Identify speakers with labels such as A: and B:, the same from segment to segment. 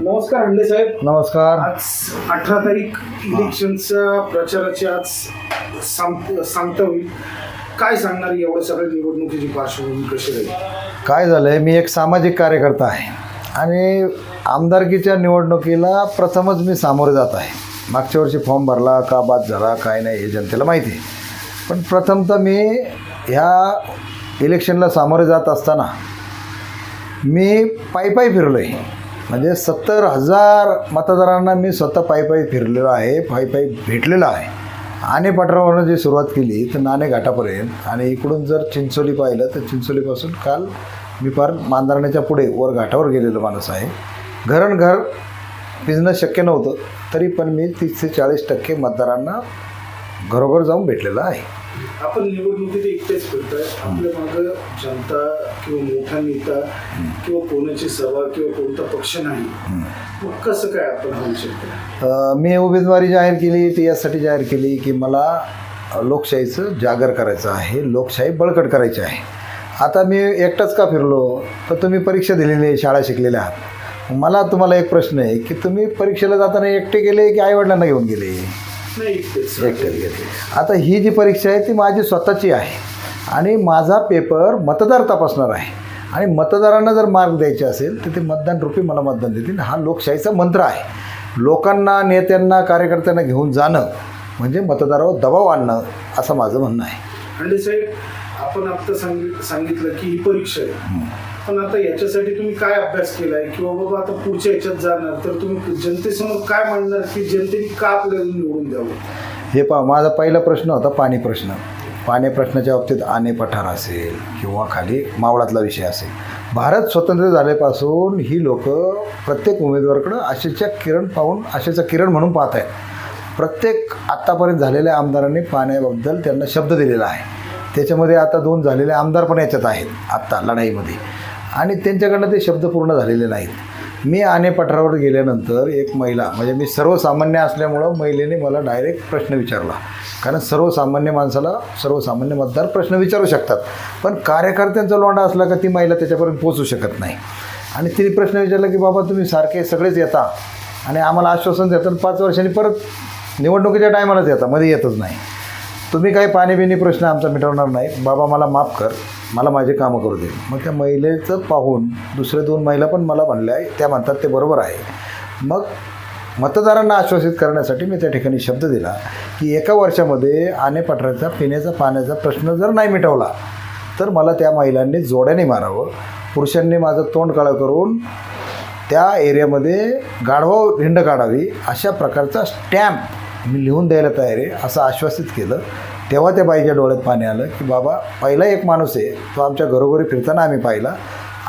A: नमस्कार हंडे साहेब.
B: नमस्कार.
A: आज अठरा तारीख इलेक्शनच्या प्रचाराची आज सांग सांगता होईल. काय सांगणार एवढ्या सगळ्या निवडणुकीची पार्श्वभूमी कशी राहील?
B: काय झालं आहे मी एक सामाजिक कार्यकर्ता आहे. आणि आमदारकीच्या निवडणुकीला प्रथमच मी सामोरे जात आहे. मागच्या वर्षी फॉर्म भरला का बाद झाला काय नाही हे जनतेला माहिती आहे. पण प्रथमतः मी ह्या इलेक्शनला सामोरे जात असताना मी पायी पायी फिरलो आहे म्हणजे सत्तर हजार मतदारांना मी स्वतः पायी पायी फिरलेलो आहे पायी पायी भेटलेलो आहे. आणि पठारावरनं जी सुरुवात केली तर नाणे घाटापर्यंत. आणि इकडून जर चिंचोली पाहिलं तर चिंचोलीपासून काल मी फार मांजरण्याच्या पुढे वर घाटावर गेलेलो माणूस आहे. घरण घर पिजणं शक्य नव्हतं तरी पण मी तीस ते चाळीस टक्के मतदारांना घरोघर जाऊन भेटलेलं आहे.
A: आपण निवडणुकीत एकटेच फिरतोय. आपल्या मागं जनता किंवा मोठा नेता किंवा कोणाची सभा किंवा कोणता पक्ष नाही. मग कसं काय आपण होऊ शकतो?
B: मी उमेदवारी जाहीर केली ती यासाठी जाहीर केली की मला लोकशाहीचं जागर करायचं आहे लोकशाही बळकट करायची आहे. आता मी एकटाच का फिरलो? तर तुम्ही परीक्षा दिलेली आहे शाळा शिकलेल्या आहात. मला तुम्हाला एक प्रश्न आहे की तुम्ही परीक्षेला जाताना एकटे गेले की आईवडिलांना घेऊन गेले? आता ही जी परीक्षा आहे ती माझी स्वतःची आहे. आणि माझा पेपर मतदार तपासणार आहे. आणि मतदारांना जर मार्क द्यायचे असेल तर ते मतदान रूपी मला मतदान देतील. हा लोकशाहीचा मंत्र आहे. लोकांना नेत्यांना कार्यकर्त्यांना घेऊन जाणं म्हणजे मतदारावर दबाव आणणं असं माझं म्हणणं आहे.
A: हंडे साहेब आपण आता सांगित सांगितलं की ही परीक्षा आहे. पण आता याच्यासाठी तुम्ही काय अभ्यास केलाय? किंवा बाबा आता पुढच्या याच्यात जाणार तर तुम्ही जनतेसमोर काय मांडणार की जनतेने का आपल्याला निवडून द्यावं?
B: हे पा माझा पहिला प्रश्न होता पाणी प्रश्न. पाणी प्रश्नाच्या बाबतीत आणे पठार असेल किंवा खाली मावळातला विषय असेल. भारत स्वतंत्र झाल्यापासून ही लोक प्रत्येक उमेदवाराकडं आशेच्या किरण पाहून आशेचा किरण म्हणून पाहत आहेत. प्रत्येक आत्तापर्यंत झालेल्या आमदारांनी पाण्याबद्दल त्यांना शब्द दिलेला आहे. त्याच्यामध्ये आता दोन झालेले आमदार पण याच्यात आहेत आत्ता लढाईमध्ये. आणि त्यांच्याकडनं ते शब्द पूर्ण झालेले नाहीत. मी आणे पठारावर गेल्यानंतर एक महिला म्हणजे मी सर्वसामान्य असल्यामुळं महिलेने मला डायरेक्ट प्रश्न विचारला. कारण सर्वसामान्य माणसाला सर्वसामान्य मतदार प्रश्न विचारू शकतात. पण कार्यकर्त्यांचा लोंडा असला का ती महिला त्याच्यापर्यंत पोचू शकत नाही. आणि तिने प्रश्न विचारला की बाबा तुम्ही सारखे सगळेच येता आणि आम्हाला आश्वासन देतात आणि पाच वर्षांनी परत निवडणुकीच्या टायमालाच येता मध्ये येतच नाही. तुम्ही काही पाणीबिणी प्रश्न आमचा मिटवणार नाही. बाबा मला माफ कर. मला माझे कामं करू दे. मग त्या महिलेचं पाहून दुसरे दोन महिला पण मला म्हणल्या त्या म्हणतात ते बरोबर आहे. मग मतदारांना आश्वासित करण्यासाठी मी त्या ठिकाणी शब्द दिला की एका वर्षामध्ये आणे पठाराचा पिण्याचा पाण्याचा प्रश्न जर नाही मिटवला तर मला त्या महिलांनी जोड्याने मारावं. पुरुषांनी माझं तोंड काळं करून त्या एरियामध्ये गाढवा हिंड काढावी अशा प्रकारचा स्टॅम्प मी लिहून द्यायला तयार आहे असं आश्वासित केलं. तेव्हा त्या बाईच्या डोळ्यात पाणी आलं की बाबा पहिला एक माणूस आहे तो आमच्या घरोघरी फिरताना आम्ही पाहिला.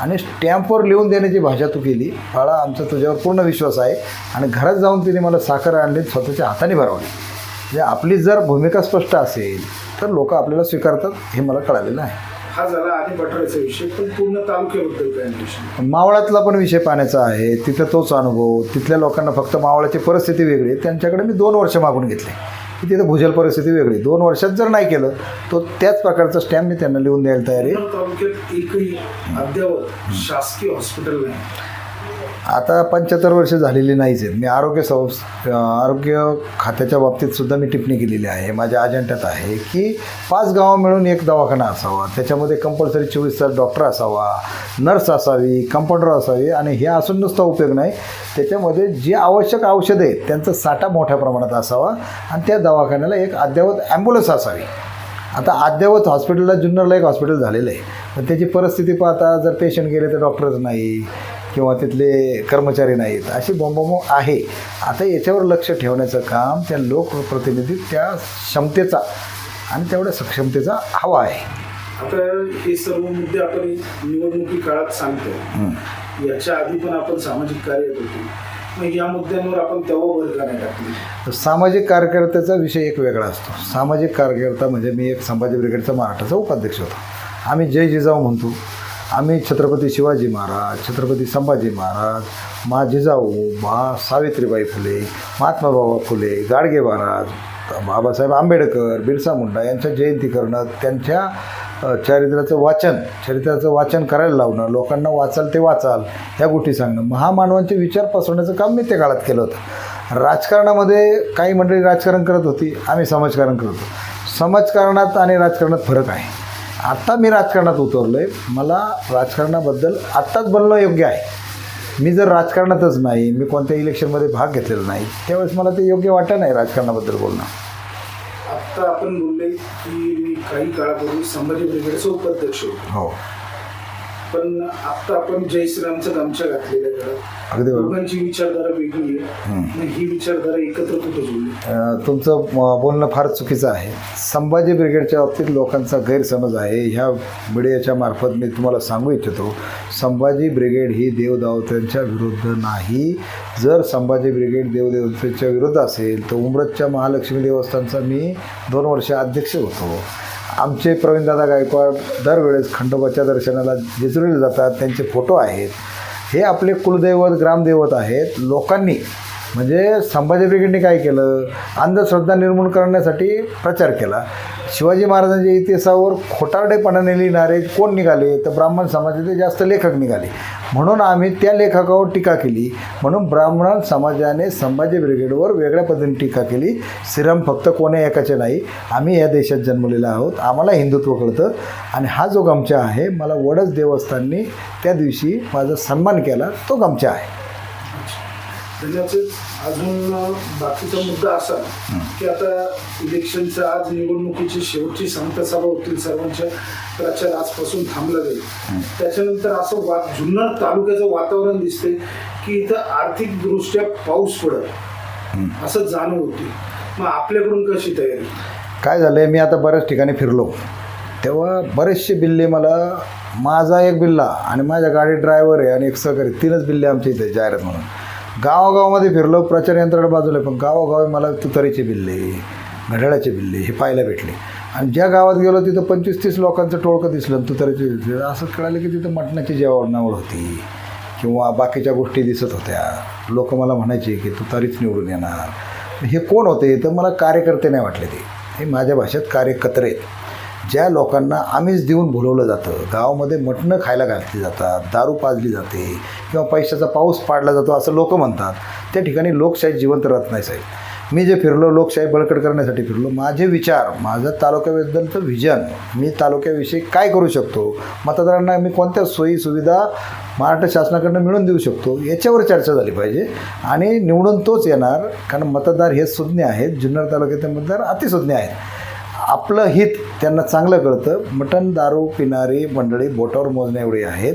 B: आणि स्टॅम्पवर लिहून देण्याची भाषा तू केली. बाळा आमचा तुझ्यावर पूर्ण विश्वास आहे. आणि घरात जाऊन तिने मला साखर आणली स्वतःच्या हाताने भरवली. म्हणजे आपली जर भूमिका स्पष्ट असेल तर लोक आपल्याला स्वीकारतात हे मला कळालेलं आहे.
A: हा झाला आणि विषय पण पूर्ण तालुक्याबद्दल काय
B: मावळातला पण विषय पाण्याचा आहे. तिथं तोच अनुभव. तिथल्या लोकांना फक्त मावळाची परिस्थिती वेगळी आहे. त्यांच्याकडे मी दोन वर्ष मागून घेतले. की तिथं भूजल परिस्थिती वेगळी. दोन वर्षात जर नाही केलं तो त्याच प्रकारचा स्टॅम्प मी त्यांना लिहून द्यायला तयार आहे.
A: तालुक्यात एकही अद्यावत शासकीय हॉस्पिटल नाही.
B: आता पंच्याहत्तर वर्ष झालेली नाहीच आहेत. मी आरोग्य संस आरोग्य खात्याच्या बाबतीत सुद्धा मी टिप्पणी केलेली आहे. माझ्या अजेंड्यात आहे की पाच गावं मिळून एक दवाखाना असावा. त्याच्यामध्ये कंपल्सरी चोवीस तास डॉक्टर असावा नर्स असावी कंपाऊंडर असावी आणि हे असून नुसता उपयोग नाही. त्याच्यामध्ये जी आवश्यक औषधं आहेत त्यांचा साठा मोठ्या प्रमाणात असावा आणि त्या दवाखान्याला एक अद्ययावत ॲम्ब्युलन्स असावी. आता अद्ययावत हॉस्पिटलला जुन्नरला एक हॉस्पिटल झालेलं आहे. पण त्याची परिस्थिती पाहता जर पेशंट गेले तर डॉक्टरच नाही. किंवा तिथले कर्मचारी नाहीत. अशी बोंबाबोंब आहे. आता याच्यावर लक्ष ठेवण्याचं काम त्या लोकप्रतिनिधी त्या क्षमतेचा आणि तेवढ्या सक्षमतेचा हवा आहे.
A: आता हे सर्व मुद्दे आपण निवडणुकी काळात सांगतो. याच्या आधी पण आपण सामाजिक कार्य करतो. मग या मुद्द्यांवर आपण तेव्हा भर का नाही टाकली?
B: तर सामाजिक कार्यकर्त्याचा विषय एक वेगळा असतो. सामाजिक कार्यकर्ता म्हणजे मी एक संभाजी ब्रिगेडचा महाराष्ट्राचा उपाध्यक्ष होतो. आम्ही जय जिजाऊ म्हणतो. आम्ही छत्रपती शिवाजी महाराज छत्रपती संभाजी महाराज मा जिजाऊ मा सावित्रीबाई फुले महात्मा बाबा फुले गाडगे महाराज बाबासाहेब आंबेडकर बिरसा मुंडा यांच्या जयंती करणं त्यांच्या चरित्राचं वाचन चरित्राचं वाचन करायला लावणं लोकांना वाचाल ते वाचाल ह्या गोष्टी सांगणं. महामानवांचे विचार पसरवण्याचं काम मी त्या काळात केलं होतं. राजकारणामध्ये काही मंडळी राजकारण करत होती आम्ही समाजकारण करत होतो. समाजकारणात आणि राजकारणात फरक आहे. आत्ता मी राजकारणात उतरलो आहे मला राजकारणाबद्दल आत्ताच बोलणं योग्य आहे. मी जर राजकारणातच नाही मी कोणत्या इलेक्शनमध्ये भाग घेतलेला नाही त्यावेळेस मला ते योग्य वाटत नाही राजकारणाबद्दल बोलणं.
A: आत्ता आपण बोलले की मी काही काळापूर्वी संभाजी ब्रिगेडचा उपाध्यक्ष
B: हो.
A: पण आत्ता आपण जय श्रीरामचं गामच्या घातलेल्या काळात
B: अगदी बरोबर.
A: दोघांची विचारधारा वेगळी आहे. आणि ही विचारधारा एकत्र कुठं जोडली
B: अ, तुमचं म- बोलणं फार चुकीचं आहे. संभाजी ब्रिगेडच्या बाबतीत लोकांचा गैरसमज आहे. ह्या मीडियाच्या मार्फत मी तुम्हाला सांगू इच्छितो संभाजी ब्रिगेड ही देवदावत्यांच्या विरुद्ध नाही. जर संभाजी ब्रिगेड देवदेवतेच्या विरुद्ध असेल तर उमरतच्या महालक्ष्मी देवस्थानचा मी दोन वर्ष अध्यक्ष होतो. आमचे प्रवीणदादा गायकवाड दरवेळेस खंडोबाच्या दर्शनाला जेजुरीला जातात. त्यांचे फोटो आहेत. हे आपले कुलदैवत ग्रामदैवत आहेत. लोकांनी म्हणजे संभाजी ब्रिगेडने काय केलं? अंधश्रद्धा निर्मूल करण्यासाठी प्रचार केला. शिवाजी महाराजांच्या इतिहासावर खोटारडेपणाने लिहिणारे कोण निघाले? तर ब्राह्मण समाजाचे जास्त लेखक निघाले. म्हणून आम्ही त्या लेखकावर टीका केली. म्हणून ब्राह्मण समाजाने संभाजी ब्रिगेडवर वेगळ्या पद्धतीने टीका केली. सिरम फक्त कोण्या एकाचे नाही आम्ही या देशात जन्मलेलो आहोत. आम्हाला हिंदुत्व कळतं. आणि हा जो गमचा आहे मला वडच देवस्थाननी त्या दिवशी माझा सन्मान केला. तो गमचा आहे.
A: त्याच्याच अजून बाकीचा मुद्दा असा की आता इलेक्शनच्या आज निवडणुकीची शेवटची सांगता सभा होतील सर्वांच्या प्रचार आजपासून थांबला जाईल. त्याच्यानंतर असं वा जुन्नर तालुक्याचं वातावरण दिसते की इथं आर्थिकदृष्ट्या पाऊस पडत असं जाणव होती. मग आपल्याकडून कशी तयारी?
B: काय झालं आहे मी आता बऱ्याच ठिकाणी फिरलो. तेव्हा बरेचसे बिल्ले मला माझा एक बिल्ला आणि माझ्या गाडी ड्रायव्हर आहे आणि एक सहकारी तीनच बिल्ले आमच्या इथे जाहिरात म्हणून. गावागावामध्ये फिरलो प्रचार यंत्रणा बाजूला आहे, पण गावागावी मला तुतारीचे बिल्ले घड्याळाचे बिल्ले हे पाहायला भेटले. आणि ज्या गावात गेलो तिथं पंचवीस तीस लोकांचं टोळकं दिसलं तुतारीचे बिल्ले. असं कळालं की तिथं मटणाची जेवणावळ होती किंवा बाकीच्या गोष्टी दिसत होत्या लोक मला म्हणायचे की तुतारीच निवडून येणार. हे कोण होते? तर मला कार्यकर्ते नाही वाटले ते. हे माझ्या भाषेत कार्यकर्ते. आहेत ज्या लोकांना आम्हीच देऊन बोलवलं जातं गावामध्ये मटणं खायला घातली जातात दारू पाजली जाते किंवा पैशाचा पाऊस पाडला जातो असं लोक म्हणतात त्या ठिकाणी लोकशाही जिवंत राहत नाही साहेब. मी जे फिरलो लोकशाही बळकट करण्यासाठी फिरलो माझे विचार माझं तालुक्याबद्दलचं व्हिजन मी तालुक्याविषयी काय करू शकतो? मतदारांना मी कोणत्या सोयी सुविधा महाराष्ट्र शासनाकडनं मिळवून देऊ शकतो? याच्यावर चर्चा झाली पाहिजे. आणि निवडून तोच येणार कारण मतदार हे सुज्ञ आहेत जुन्नर तालुक्यातील मतदार अतिसुज्ञ आहेत. आपलं हित त्यांना चांगलं कळतं. मटण दारू पिणारी मंडळी बोटावर मोजण्या एवढी आहेत.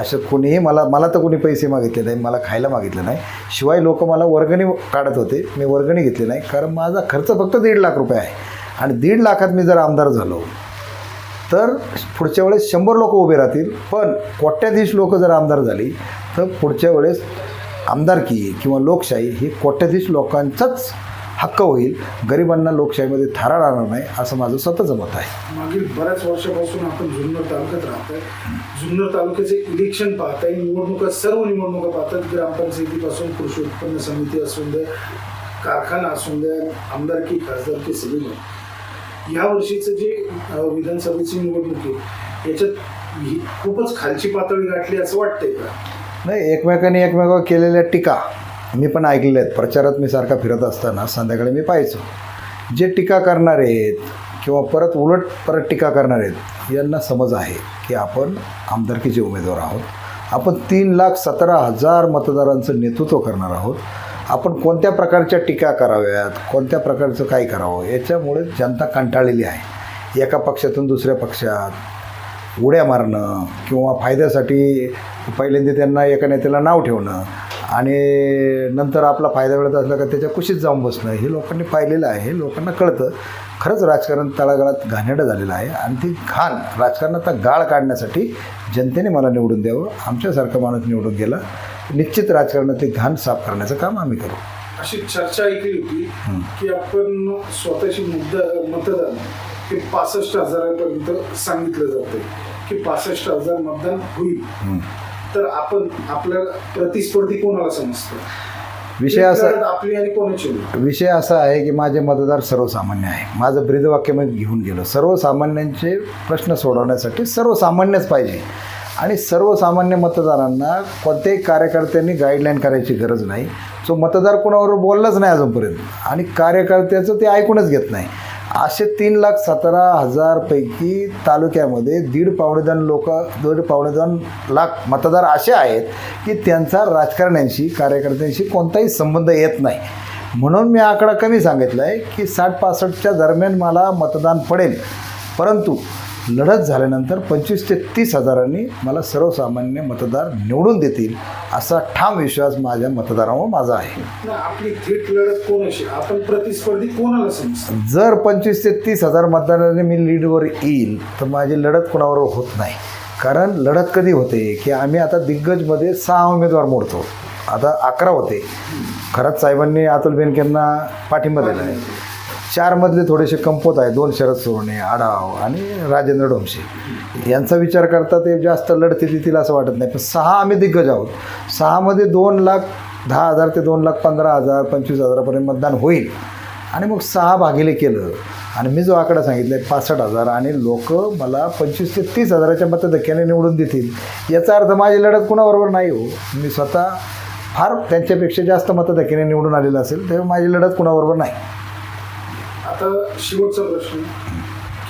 B: असं कोणीही मला मला तर कोणी पैसे मागितले नाही मला खायला मागितलं नाही. शिवाय लोक मला वर्गणी काढत होते. मी वर्गणी घेतली नाही. कारण माझा खर्च फक्त दीड लाख रुपये आहे. आणि दीड लाखात मी जर आमदार झालो तर पुढच्या वेळेस शंभर लोक उभे राहतील. पण कोट्याधीश लोक जर आमदार झाली तर पुढच्या वेळेस आमदारकी किंवा लोकशाही ही कोट्याधीश लोकांचाच हक्क होईल गरिबांना लोकशाहीमध्ये थारा राहणार नाही असं माझं स्वतःचं मत आहे.
A: मागील बऱ्याच वर्षापासून आपण जुन्नर तालुक्यात राहतोय. जुन्नर तालुक्याचे इलेक्शन पाहताय निवडणुका सर्व निवडणुका पाहतात. ग्रामपंचायतीपासून कृषी उत्पन्न समिती असून दे कारखाना असून दे आमदारकी खासदारकी सगळी. या वर्षीचं जे विधानसभेची निवडणूक आहे याच्यात ही खूपच खालची पातळी गाठली असं वाटतंय का?
B: नाही एकमेकांनी एकमेकावर केलेल्या टीका. मी पण ऐकलेले आहेत. प्रचारात मी सारखा फिरत असताना संध्याकाळी मी पाहायचो. जे टीका करणारे आहेत किंवा परत उलट परत टीका करणारे आहेत यांना समज आहे की आपण आमदारकीचे उमेदवार आहोत. आपण तीन लाख सतरा हजार मतदारांचं नेतृत्व करणार आहोत. आपण कोणत्या प्रकारच्या टीका कराव्यात कोणत्या प्रकारचं काय करावं याच्यामुळे जनता कंटाळलेली आहे. एका पक्षातून दुसऱ्या पक्षात उड्या मारणं किंवा फायद्यासाठी पहिल्यांदा त्यांना एका नेत्याला नाव ठेवणं आणि नंतर आपला फायदा मिळत असला का त्याच्या कुशीत जाऊन बसणं हे लोकांनी पाहिलेलं आहे हे लोकांना कळतं. खरंच राजकारण तळागाळात घाणेरडं झालेलं आहे. आणि ती घाण राजकारणाचा गाळ काढण्यासाठी जनतेने मला निवडून द्यावं आमच्यासारखा माणूस निवडून गेला. निश्चित राजकारणातली घाण साफ करण्याचं काम आम्ही करू.
A: अशी चर्चा ऐकली होती की आपण स्वतःची मुद्दा मतदान हे पासष्ट हजारापर्यंत सांगितलं जातं की पासष्ट हजार मतदान होईल. तर आपण आपल्या प्रतिस्पर्धी कोणाला समजतं?
B: विषय असा
A: आपली आणि कोणाची?
B: विषय असा आहे की माझे मतदार सर्वसामान्य आहे. माझं ब्रीदवाक्य मी घेऊन गेलो. सर्वसामान्यांचे प्रश्न सोडवण्यासाठी सर्वसामान्यच पाहिजे. आणि सर्वसामान्य मतदारांना कोणत्याही कार्यकर्त्यांनी गाईडलाईन करायची गरज नाही. जो मतदार कोणाबरोबर बोललाच नाही अजूनपर्यंत. आणि कार्यकर्त्याचं ते ऐकूनच घेत नाही. असे तीन लाख सतरा हजारपैकी तालुक्यामध्ये दीड पावणेदान लोक दीड पावणेदान लाख मतदार असे आहेत की त्यांचा राजकारण्यांशी कार्यकर्त्यांशी कोणताही संबंध येत नाही. म्हणून मी आकडा कमी सांगितला आहे की साठ पासष्टच्या दरम्यान मला मतदान पडेल. परंतु लढत झाल्यानंतर पंचवीस ते तीस हजारांनी मला सर्वसामान्य मतदार निवडून देतील असा ठाम विश्वास माझ्या मतदारावर माझा आहे.
A: आपली थेट लढत कोणाशी आपण प्रतिस्पर्धी कोणाला
B: जर पंचवीस ते तीस हजार मतदारांनी मी लीडवर येईल तर माझी लढत कोणाबरोबर होत नाही. कारण लढत कधी होते की आम्ही आता दिग्गजमध्ये सहा उमेदवार मोडतो. आता अकरा होते. खरंच साहेबांनी अतुल बेनकेंना पाठिंबा दिला आहे. चारमधले थोडेसे कमपोत आहे दोन शरद सोरणे आडाव आणि राजेंद्र डोमसे यांचा विचार करता ते जास्त लढते देतील असं वाटत नाही. पण सहा आम्ही दिग्गज आहोत. सहामध्ये दोन लाख दहा हजार ते दोन लाख पंधरा हजार पंचवीस हजारापर्यंत मतदान होईल. आणि मग सहा भागिले केलं. आणि मी जो आकडा सांगितला आहे पासष्ट हजार आणि लोक मला पंचवीस ते तीस हजाराच्या मतधक्क्याने निवडून देतील. याचा अर्थ माझी लढत कुणाबरोबर नाही हो. मी स्वतः फार त्यांच्यापेक्षा जास्त मतधक्क्याने निवडून आलेलं असेल तेव्हा माझी लढत कुणाबरोबर नाही.
A: आता शेवटचा प्रश्न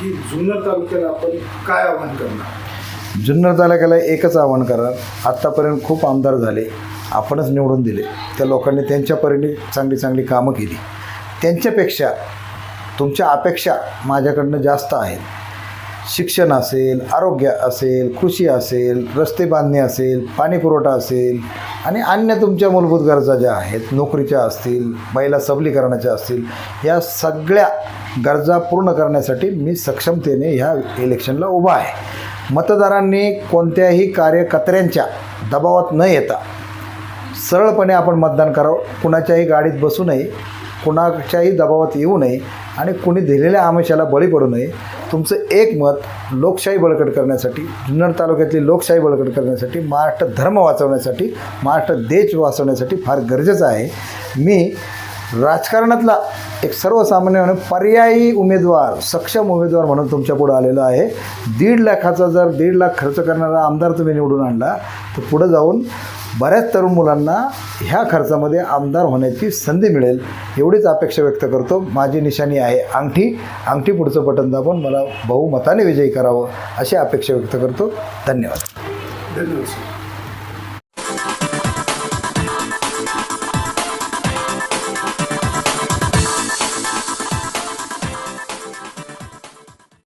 A: की जुन्नर तालुक्याला आपण काय आव्हान करणार?
B: जुन्नर तालुक्याला एकच आव्हान करा आत्तापर्यंत खूप आमदार झाले आपणच निवडून दिले. त्या लोकांनी त्यांच्या परीने चांगली चांगली कामं केली. त्यांच्यापेक्षा तुमच्या अपेक्षा माझ्याकडनं जास्त आहेत. शिक्षण असेल आरोग्य असेल कृषी असेल रस्ते बांधणे असेल पाणी पुरवठा असेल आणि अन्य तुमच्या मूलभूत गरजा ज्या आहेत नोकरीच्या असतील महिला सबलीकरणाच्या असतील या सगळ्या गरजा पूर्ण करण्यासाठी मी सक्षमतेने ह्या इलेक्शनला उभा आहे. मतदारांनी कोणत्याही कार्यकर्त्यांच्या दबावात न येता सरळपणे आपण मतदान करावं कुणाच्याही गाडीत बसू नये कुणाच्याही दबावात येऊ नये आणि कुणी दिलेल्या आमिषाला बळी पडू नये तुमचं एक मत लोकशाही बळकट करण्यासाठी जुन्नर तालुक्यातली लोकशाही बळकट करण्यासाठी महाराष्ट्र धर्म वाचवण्यासाठी महाराष्ट्र देश वाचवण्यासाठी फार गरजेचं आहे. मी राजकारणातला एक सर्वसामान्य पर्यायी उमेदवार सक्षम उमेदवार म्हणून तुमच्या पुढं आलेलो आहे. दीड लाखाचा जर दीड लाख खर्च करणारा आमदार तुम्ही निवडून आणला तर पुढं जाऊन बऱ्याच तरुण मुलांना ह्या खर्चामध्ये आमदार होण्याची संधी मिळेल एवढीच अपेक्षा व्यक्त करतो. माझी निशाणी आहे अंगठी. अंगठी पुढचं बटन दाबून मला बहुमताने विजयी करावं अशी अपेक्षा व्यक्त करतो. धन्यवाद.
A: धन्यवाद सर.